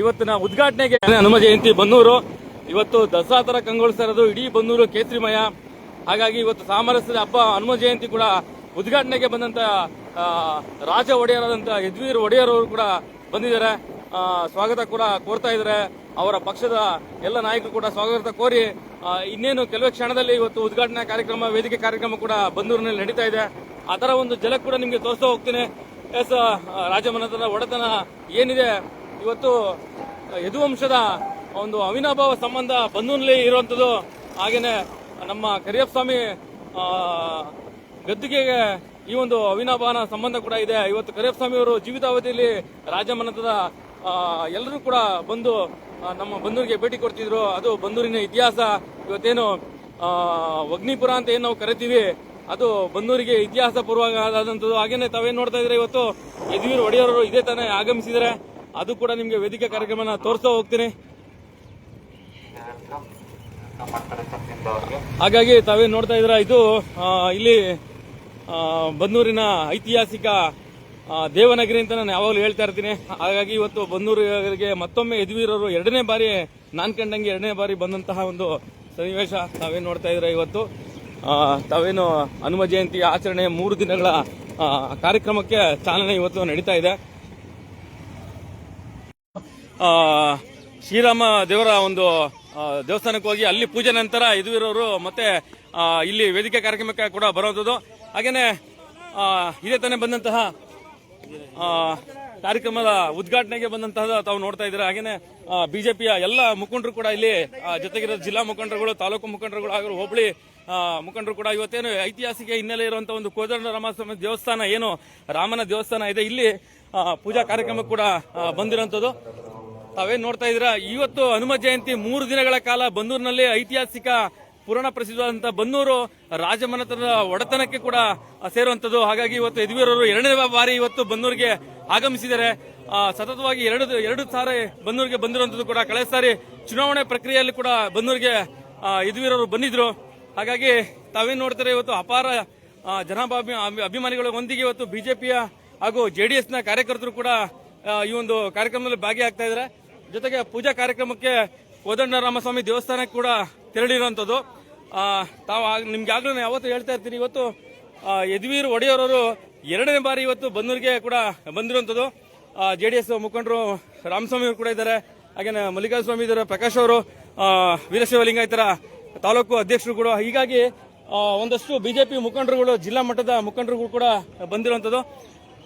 ಇವತ್ತಿನ ಉದ್ಘಾಟನೆಗೆ ಹನುಮ ಜಯಂತಿ ಬನ್ನೂರು. ಇವತ್ತು ದಸರಾ ತರ ಕಂಗೊಳಿಸ್ತಾ ಇರೋದು ಇಡೀ ಬನ್ನೂರು ಕೇತ್ರಿಮಯ. ಹಾಗಾಗಿ ಇವತ್ತು ಸಾಮರಸ್ಯದ ಹಬ್ಬ ಹನುಮ ಜಯಂತಿ ಕೂಡ ಉದ್ಘಾಟನೆಗೆ ಬಂದಂತ ರಾಜ ಒಡೆಯರಾದಂತ ಯದ್ವೀರ್ ಒಡೆಯರ್ ಅವರು ಕೂಡ ಬಂದಿದ್ದಾರೆ. ಸ್ವಾಗತ ಕೂಡ ಕೋರ್ತಾ ಇದ್ದಾರೆ. ಅವರ ಪಕ್ಷದ ಎಲ್ಲ ನಾಯಕರು ಕೂಡ ಸ್ವಾಗತ ಕೋರಿ ಇನ್ನೇನು ಕೆಲವೇ ಕ್ಷಣದಲ್ಲಿ ಇವತ್ತು ಉದ್ಘಾಟನಾ ಕಾರ್ಯಕ್ರಮ, ವೇದಿಕೆ ಕಾರ್ಯಕ್ರಮ ಕೂಡ ಬಂದೂರಿನಲ್ಲಿ ನಡೀತಾ ಇದೆ. ಅದರ ಒಂದು ಜಲಕ್ ಕೂಡ ನಿಮಗೆ ತೋರಿಸ್ತಾ ಹೋಗ್ತೀನಿ. ಎಸ್ ರಾಜಮನೆತನ ಒಡೆತನ ಏನಿದೆ? ಇವತ್ತು ಯದುವಂಶದ ಒಂದು ಅವಿನಾಭಾವ ಸಂಬಂಧ ಬಂಧುನಲ್ಲಿ ಇರುವಂಥದ್ದು ಹಾಗೆಯೇ ನಮ್ಮ ಕರಿಯಪ್ಪ ಸ್ವಾಮಿ ಆ, ಗದ್ದುಗೆಗೆ ಈ ಒಂದು ಅವಿನಾಭಾವನ ಸಂಬಂಧ ಕೂಡ ಇದೆ. ಇವತ್ತು ಕರಿಯಪ್ಪ ಸ್ವಾಮಿ ಅವರು ಜೀವಿತಾವಧಿಯಲ್ಲಿ ರಾಜಮನತದ ಎಲ್ಲರೂ ಕೂಡ ಬಂದು ನಮ್ಮ ಬಂದೂರಿಗೆ ಭೇಟಿ ಕೊಡ್ತಿದ್ರು. ಅದು ಬಂದೂರಿನ ಇತಿಹಾಸ. ಇವತ್ತೇನು ಅಗ್ನಿಪುರ ಅಂತ ಏನು ನಾವು ಕರಿತೀವಿ ಅದು ಬಂದೂರಿಗೆ ಇತಿಹಾಸ ಪೂರ್ವವಾದಂಥದ್ದು ಹಾಗೇನೆ ತಾವೇನ್ ನೋಡ್ತಾ ಇದ್ರೆ ಇವತ್ತು? ಯದುವೀರ್ ಒಡೆಯವರು ಇದೇ ತಾನೇ ಆಗಮಿಸಿದರೆ ಅದು ಕೂಡ ನಿಮ್ಗೆ ವೇದಿಕೆ ಕಾರ್ಯಕ್ರಮನ ತೋರಿಸ್ತಾ ಹೋಗ್ತೀನಿ. ಹಾಗಾಗಿ ತಾವೇ ನೋಡ್ತಾ ಇದ್ರ ಇದು ಇಲ್ಲಿ ಬನ್ನೂರಿನ ಐತಿಹಾಸಿಕ ದೇವನಗರಿ ಅಂತ ನಾನು ಯಾವಾಗಲೂ ಹೇಳ್ತಾ ಇರ್ತೀನಿ. ಹಾಗಾಗಿ ಇವತ್ತು ಬನ್ನೂರಿಗೆ ಮತ್ತೊಮ್ಮೆ ಯದುವೀರರು ಎರಡನೇ ಬಾರಿ, ನಾನ್ ಕಂಡಂಗೆ ಎರಡನೇ ಬಾರಿ ಬಂದಂತಹ ಒಂದು ಸನ್ನಿವೇಶ ತಾವೇನು ನೋಡ್ತಾ ಇದ್ರ ಇವತ್ತು. ತಾವೇನು ಹನುಮ ಜಯಂತಿ ಆಚರಣೆ ಮೂರು ದಿನಗಳ ಕಾರ್ಯಕ್ರಮಕ್ಕೆ ಚಾಲನೆ ಇವತ್ತು ನಡೀತಾ ಇದೆ. ಶ್ರೀರಾಮ ದೇವರ ಒಂದು ದೇವಸ್ಥಾನಕ್ಕೆ ಹೋಗಿ ಅಲ್ಲಿ ಪೂಜೆ ನಂತರ ಯದುವೀರವರು ಮತ್ತೆ ಆ, ಇಲ್ಲಿ ವೇದಿಕೆ ಕಾರ್ಯಕ್ರಮಕ್ಕೆ ಕೂಡ ಬರುವಂಥದ್ದು. ಹಾಗೇನೆ ಇದೇ ತಾನೇ ಬಂದಂತಹ ಕಾರ್ಯಕ್ರಮದ ಉದ್ಘಾಟನೆಗೆ ಬಂದಂತಹ ತಾವು ನೋಡ್ತಾ ಇದ್ದೀರಾ. ಹಾಗೇನೆ ಬಿಜೆಪಿಯ ಎಲ್ಲ ಮುಖಂಡರು ಕೂಡ ಇಲ್ಲಿ ಜೊತೆಗಿರೋ ಜಿಲ್ಲಾ ಮುಖಂಡರುಗಳು ತಾಲೂಕು ಮುಖಂಡರುಗಳು ಹಾಗೂ ಹೋಬಳಿ ಮುಖಂಡರು ಕೂಡ ಇವತ್ತೇನು ಐತಿಹಾಸಿಕ ಹಿನ್ನೆಲೆ ಇರುವಂತಹ ಒಂದು ಕೋದಂಡ ರಾಮಸ್ವಾಮಿ ದೇವಸ್ಥಾನ ಏನು ರಾಮನ ದೇವಸ್ಥಾನ ಇದೆ. ಇಲ್ಲಿ ಪೂಜಾ ಕಾರ್ಯಕ್ರಮ ಕೂಡ ಬಂದಿರುವಂತದ್ದು ತಾವೇನ್ ನೋಡ್ತಾ ಇದ್ದೀರಾ? ಇವತ್ತು ಹನುಮ ಜಯಂತಿ ಮೂರು ದಿನಗಳ ಕಾಲ ಬಂದೂರಿನಲ್ಲಿ ಐತಿಹಾಸಿಕ ಪುರಾಣ ಪ್ರಸಿದ್ಧವಾದಂತ ಬನ್ನೂರು ರಾಜಮನೆತನದ ಒಡೆತನಕ್ಕೆ ಕೂಡ ಸೇರುವಂತದ್ದು. ಹಾಗಾಗಿ ಇವತ್ತು ಯದುವೀರರು ಎರಡನೇ ಬಾರಿ ಇವತ್ತು ಬನ್ನೂರಿಗೆ ಆಗಮಿಸಿದ್ದಾರೆ. ಆ, ಸತತವಾಗಿ ಎರಡು ಎರಡು ಸಾರಿ ಬನ್ನೂರಿಗೆ ಬಂದಿರುವಂತದ್ದು ಕೂಡ ಕಳೆದ ಸಾರಿ ಚುನಾವಣೆ ಪ್ರಕ್ರಿಯೆಯಲ್ಲಿ ಕೂಡ ಬನ್ನೂರಿಗೆ ಯದುವೀರವರು ಬಂದಿದ್ರು. ಹಾಗಾಗಿ ತಾವೇನ್ ನೋಡ್ತಾರೆ ಇವತ್ತು ಅಪಾರ ಜನಾಭಿ ಜನಾಭಾಭಿ ಅಭಿಮಾನಿಗಳ ಒಂದಿಗೆ ಇವತ್ತು ಬಿಜೆಪಿಯ ಹಾಗೂ ಜೆಡಿಎಸ್ನ ಕಾರ್ಯಕರ್ತರು ಕೂಡ ಈ ಒಂದು ಕಾರ್ಯಕ್ರಮದಲ್ಲಿ ಭಾಗಿಯಾಗ್ತಾ ಇದ್ದಾರೆ. ಜೊತೆಗೆ ಪೂಜಾ ಕಾರ್ಯಕ್ರಮಕ್ಕೆ ಕೋದಂಡರಾಮಸ್ವಾಮಿ ದೇವಸ್ಥಾನಕ್ಕೆ ಕೂಡ ತೆರಳಿರುವಂತದ್ದು ಆ, ತಾವು ನಿಮ್ಗೆ ಆಗ್ಲೂ ಯಾವತ್ತೂ ಹೇಳ್ತಾ ಇರ್ತೀನಿ ಇವತ್ತು ಯದುವೀರ್ ಒಡೆಯವರವರು ಎರಡನೇ ಬಾರಿ ಇವತ್ತು ಬಂದೂರಿಗೆ ಕೂಡ ಬಂದಿರುವಂತದ್ದು ಜೆಡಿಎಸ್ ಮುಖಂಡರು ರಾಮಸ್ವಾಮಿ ಅವರು ಕೂಡ ಇದ್ದಾರೆ. ಹಾಗೇನೆ ಮಲ್ಲಿಕಾರ್ಜುನ ಸ್ವಾಮಿ ಇದ್ದಾರೆ ಪ್ರಕಾಶ್ ಅವರು ಆ, ವೀರಶೈವ ಲಿಂಗಾಯತರ ತಾಲೂಕು ಅಧ್ಯಕ್ಷರು ಕೂಡ. ಹೀಗಾಗಿ ಒಂದಷ್ಟು ಬಿಜೆಪಿ ಮುಖಂಡರುಗಳು ಜಿಲ್ಲಾ ಮಟ್ಟದ ಮುಖಂಡರುಗಳು ಕೂಡ ಬಂದಿರುವಂತದ್ದು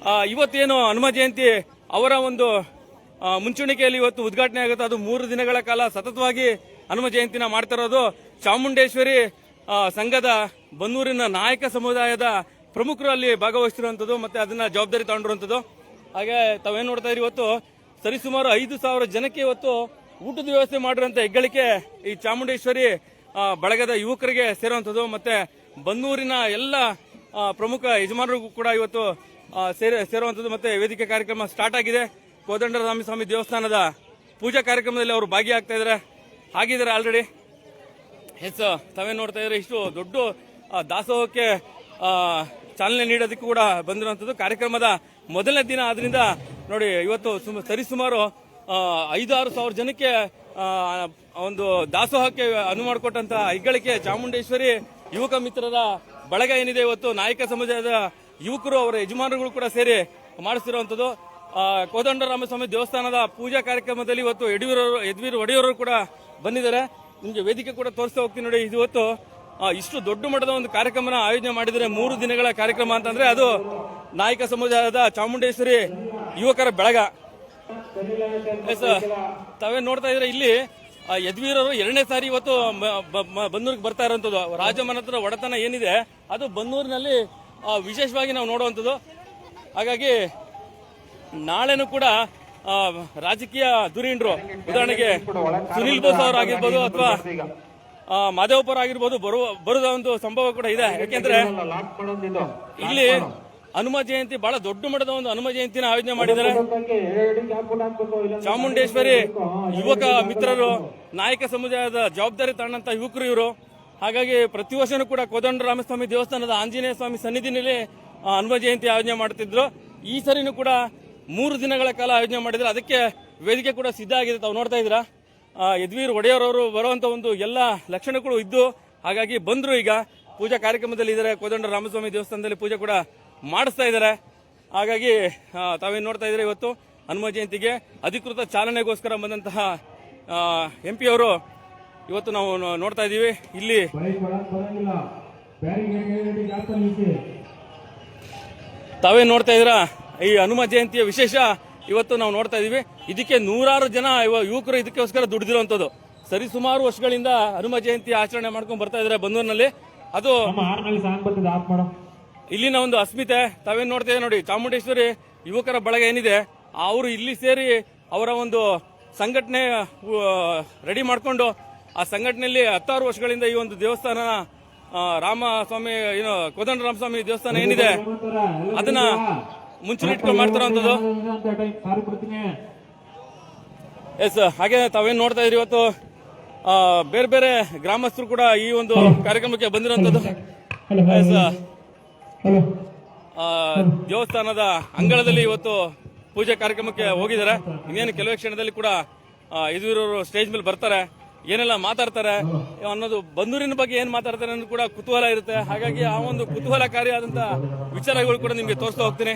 ಆ, ಇವತ್ತೇನು ಹನುಮ ಜಯಂತಿ ಅವರ ಒಂದು ಮುಂಚೂಣಿಕೆಯಲ್ಲಿ ಇವತ್ತು ಉದ್ಘಾಟನೆ ಆಗುತ್ತೆ. ಅದು ಮೂರು ದಿನಗಳ ಕಾಲ ಸತತವಾಗಿ ಹನುಮ ಜಯಂತಿನ ಮಾಡ್ತಿರೋದು ಚಾಮುಂಡೇಶ್ವರಿ ಸಂಘದ ಬನ್ನೂರಿನ ನಾಯಕ ಸಮುದಾಯದ ಪ್ರಮುಖರು ಅಲ್ಲಿ ಭಾಗವಹಿಸಿರುವಂತದ್ದು ಮತ್ತೆ ಅದನ್ನ ಜವಾಬ್ದಾರಿ ತಗೊಂಡಿರುವಂತದ್ದು ಹಾಗೆ ತಾವೇನ್ ನೋಡ್ತಾ ಇದ್ರಿ ಇವತ್ತು? ಸರಿಸುಮಾರು ಐದು ಸಾವಿರ ಜನಕ್ಕೆ ಇವತ್ತು ಊಟದ ವ್ಯವಸ್ಥೆ ಮಾಡಿರುವಂಥ ಹೆಗ್ಗಳಿಕೆ ಈ ಚಾಮುಂಡೇಶ್ವರಿ ಬಳಗದ ಯುವಕರಿಗೆ ಸೇರುವಂತದ್ದು ಮತ್ತೆ ಬನ್ನೂರಿನ ಎಲ್ಲ ಪ್ರಮುಖ ಯಜಮಾನರಿಗೂ ಕೂಡ ಇವತ್ತು ಆ, ಸೇರಿ ಸೇರುವಂತದ್ದು ಮತ್ತೆ ವೇದಿಕೆ ಕಾರ್ಯಕ್ರಮ ಸ್ಟಾರ್ಟ್ ಆಗಿದೆ. ಕೋದಂಡರಾಮ ಸ್ವಾಮಿ ದೇವಸ್ಥಾನದ ಪೂಜಾ ಕಾರ್ಯಕ್ರಮದಲ್ಲಿ ಅವರು ಭಾಗಿಯಾಗ್ತಾ ಇದ್ದಾರೆ. ಆಗಿದ್ದಾರೆ ಆಲ್ರೆಡಿ ಎಸ್ ತಾವೇ ನೋಡ್ತಾ ಇದ್ರೆ ಇಷ್ಟು ದೊಡ್ಡ ದಾಸೋಹಕ್ಕೆ ಚಾಲನೆ ನೀಡೋದಕ್ಕೂ ಕೂಡ ಬಂದಿರುವಂತದ್ದು ಕಾರ್ಯಕ್ರಮದ ಮೊದಲನೇ ದಿನ ಆದ್ರಿಂದ ನೋಡಿ ಇವತ್ತು ಸುಮ- ಸರಿಸುಮಾರು ಐದಾರು ಸಾವಿರ ಜನಕ್ಕೆ ಒಂದು ದಾಸೋಹಕ್ಕೆ ಅನುವು ಮಾಡಿಕೊಟ್ಟಂತ ಹೆಗ್ಗಳಿಕೆ ಚಾಮುಂಡೇಶ್ವರಿ ಯುವಕ ಮಿತ್ರರ ಬಳಗ ಏನಿದೆ ಇವತ್ತು ನಾಯಕ ಸಮುದಾಯದ ಯುವಕರು ಅವರ ಯಜಮಾನರುಗಳು ಕೂಡ ಸೇರಿ ಮಾಡಿಸ್ತಿರುವಂತದ್ದು ಆ, ಕೋದಂಡರಾಮಸ್ವಾಮಿ ದೇವಸ್ಥಾನದ ಪೂಜಾ ಕಾರ್ಯಕ್ರಮದಲ್ಲಿ ಇವತ್ತು ಯಡಿಯೂರವರು, ಯದುವೀರ್ ಒಡೆಯವರು ಕೂಡ ಬಂದಿದ್ದಾರೆ. ನಿಮಗೆ ವೇದಿಕೆ ಕೂಡ ತೋರಿಸ್ತಾ ಹೋಗ್ತೀನಿ ನೋಡಿ ಇವತ್ತು ಇಷ್ಟು ದೊಡ್ಡ ಮಟ್ಟದ ಒಂದು ಕಾರ್ಯಕ್ರಮನ ಆಯೋಜನೆ ಮಾಡಿದರೆ ಮೂರು ದಿನಗಳ ಕಾರ್ಯಕ್ರಮ ಅಂತಂದ್ರೆ ಅದು ನಾಯಕ ಸಮುದಾಯದ ಚಾಮುಂಡೇಶ್ವರಿ ಯುವಕರ ಬೆಳಗ. ತಾವೇ ನೋಡ್ತಾ ಇದ್ರೆ ಇಲ್ಲಿ ಯದ್ವೀರವರು ಎರಡನೇ ಸಾರಿ ಇವತ್ತು ಬನ್ನೂರಿಗೆ ಬರ್ತಾ ಇರುವಂತದ್ದು ರಾಜಮನತ್ರ ಒಡೆತನ ಏನಿದೆ, ಅದು ಬನ್ನೂರಿನಲ್ಲಿ ವಿಶೇಷವಾಗಿ ನಾವು ನೋಡುವಂಥದ್ದು. ಹಾಗಾಗಿ ನಾಳೆನೂ ಕೂಡ ರಾಜಕೀಯ ಧುರೀಣರು ಉದಾಹರಣೆಗೆ ಸುನಿಲ್ ಬೋಸ್ ಅವರು ಆಗಿರ್ಬೋದು ಅಥವಾ ಮಾದೇವಪುರ ಆಗಿರ್ಬೋದು ಬರುವ ಬರುವ ಒಂದು ಸಂಭವ ಕೂಡ ಇದೆ. ಯಾಕೆಂದ್ರೆ ಇಲ್ಲಿ ಹನುಮ ಜಯಂತಿ ಬಹಳ ದೊಡ್ಡ ಮಟ್ಟದ ಒಂದು ಹನುಮ ಜಯಂತಿನ ಆಯೋಜನೆ ಮಾಡಿದ್ದಾರೆ. ಚಾಮುಂಡೇಶ್ವರಿ ಯುವಕ ಮಿತ್ರರು, ನಾಯಕ ಸಮುದಾಯದ ಜವಾಬ್ದಾರಿ ತಣ್ಣಂತ ಯುವಕರು ಇವರು. ಹಾಗಾಗಿ ಪ್ರತಿ ವರ್ಷನೂ ಕೂಡ ಕೋದಂಡ ರಾಮಸ್ವಾಮಿ ದೇವಸ್ಥಾನದ ಆಂಜನೇಯ ಸ್ವಾಮಿ ಸನ್ನಿಧಿನಲ್ಲಿ ಹನುಮ ಜಯಂತಿ ಆಯೋಜನೆ ಮಾಡುತ್ತಿದ್ರು. ಈ ಸರಿನೂ ಕೂಡ ಮೂರು ದಿನಗಳ ಕಾಲ ಆಯೋಜನೆ ಮಾಡಿದ್ರೆ ಅದಕ್ಕೆ ವೇದಿಕೆ ಕೂಡ ಸಿದ್ಧ ಆಗಿದೆ. ತಾವು ನೋಡ್ತಾ ಇದ್ದೀರಾ? ಯದ್ವೀರ್ ಒಡೆಯರ್ ಅವರು ಬರುವಂತ ಒಂದು ಎಲ್ಲ ಲಕ್ಷಣಗಳು ಇದ್ದು, ಹಾಗಾಗಿ ಬಂದ್ರು ಈಗ ಪೂಜಾ ಕಾರ್ಯಕ್ರಮದಲ್ಲಿ ಇದ್ದಾರೆ. ಕೋದಂಡ ರಾಮಸ್ವಾಮಿ ದೇವಸ್ಥಾನದಲ್ಲಿ ಪೂಜೆ ಕೂಡ ಮಾಡಿಸ್ತಾ ಇದ್ದಾರೆ. ಹಾಗಾಗಿ ತಾವೇನು ತಾವೇನ್ ನೋಡ್ತಾ ಇದ್ದೀರಾ ಇವತ್ತು? ಹನುಮ ಜಯಂತಿಗೆ ಅಧಿಕೃತ ಚಾಲನೆಗೋಸ್ಕರ ಬಂದಂತಹ ಎಂ ಪಿ ಅವರು ಇವತ್ತು ನಾವು ನೋಡ್ತಾ ಇದ್ದೀವಿ. ಇಲ್ಲಿ ಬೈಕ್ ಒಳಗ್ ಬರಂಗಿಲ್ಲ ಬ್ಯಾರಿಗೇಡ್ ಜಾಸ್ತಿ ನಿಲ್ಸಿ ತಾವೇ ನೋಡ್ತಾ ಇದ್ದೀರಾ? ಈ ಹನುಮ ಜಯಂತಿಯ ವಿಶೇಷ ಇವತ್ತು ನಾವು ನೋಡ್ತಾ ಇದೀವಿ. ಇದಕ್ಕೆ ನೂರಾರು ಜನ ಯುವಕರು ಇದಕ್ಕೋಸ್ಕರ ದುಡಿದಿರುವಂತದ್ದು. ಸರಿ ಸುಮಾರು ವರ್ಷಗಳಿಂದ ಹನುಮ ಜಯಂತಿ ಆಚರಣೆ ಮಾಡ್ಕೊಂಡು ಬರ್ತಾ ಇದ್ದಾರೆ ಬಂದೂರಿನಲ್ಲಿ. ಅದು ಇಲ್ಲಿನ ಒಂದು ಅಸ್ಮಿತೆ ತಾವೇನು ನೋಡ್ತಾ ನೋಡಿ ಚಾಮುಂಡೇಶ್ವರಿ ಯುವಕರ ಬಳಗ ಏನಿದೆ ಅವರು ಇಲ್ಲಿ ಸೇರಿ ಅವರ ಒಂದು ಸಂಘಟನೆ ರೆಡಿ ಮಾಡಿಕೊಂಡು ಆ ಸಂಘಟನೆಯಲ್ಲಿ ಹತ್ತಾರು ವರ್ಷಗಳಿಂದ ಈ ಒಂದು ದೇವಸ್ಥಾನ ಆ, ರಾಮಸ್ವಾಮಿ ಏನು ಕೋದಂಡ ರಾಮಸ್ವಾಮಿ ದೇವಸ್ಥಾನ ಏನಿದೆ ಅದನ್ನ ಮುಂಚೂಣಿಟ್ಕೊಂಡು ಮಾಡ್ತಾರಂಥದ್ದು ಸಾರಿ ಬಿಡ್ತೀನಿ ಎಸ್ ಹಾಗೆ ತಾವೇನ್ ನೋಡ್ತಾ ಇದ್ರಿ ಇವತ್ತು? ಬೇರೆ ಬೇರೆ ಗ್ರಾಮಸ್ಥರು ಕೂಡ ಈ ಒಂದು ಕಾರ್ಯಕ್ರಮಕ್ಕೆ ಬಂದಿರುವಂತದ್ದು ಎಸ್ ದೇವಸ್ಥಾನದ ಅಂಗಳದಲ್ಲಿ ಇವತ್ತು ಪೂಜೆ ಕಾರ್ಯಕ್ರಮಕ್ಕೆ ಹೋಗಿದ್ದಾರೆ. ಇನ್ನೇನು ಕೆಲವೇ ಕ್ಷಣದಲ್ಲಿ ಕೂಡ ಇದುವರು ಸ್ಟೇಜ್ ಮೇಲೆ ಬರ್ತಾರೆ. ಏನೆಲ್ಲ ಮಾತಾಡ್ತಾರೆ? ಅನ್ನೋದು ಬಂದೂರಿನ ಬಗ್ಗೆ ಏನ್ ಮಾತಾಡ್ತಾರೆ ಅನ್ನೋದು ಕೂಡ ಕುತೂಹಲ ಇರುತ್ತೆ. ಹಾಗಾಗಿ ಆ ಒಂದು ಕುತೂಹಲಕಾರಿಯಾದಂತ ವಿಚಾರಗಳು ಕೂಡ ನಿಮ್ಗೆ ತೋರಿಸ್ತಾ ಹೋಗ್ತೀನಿ.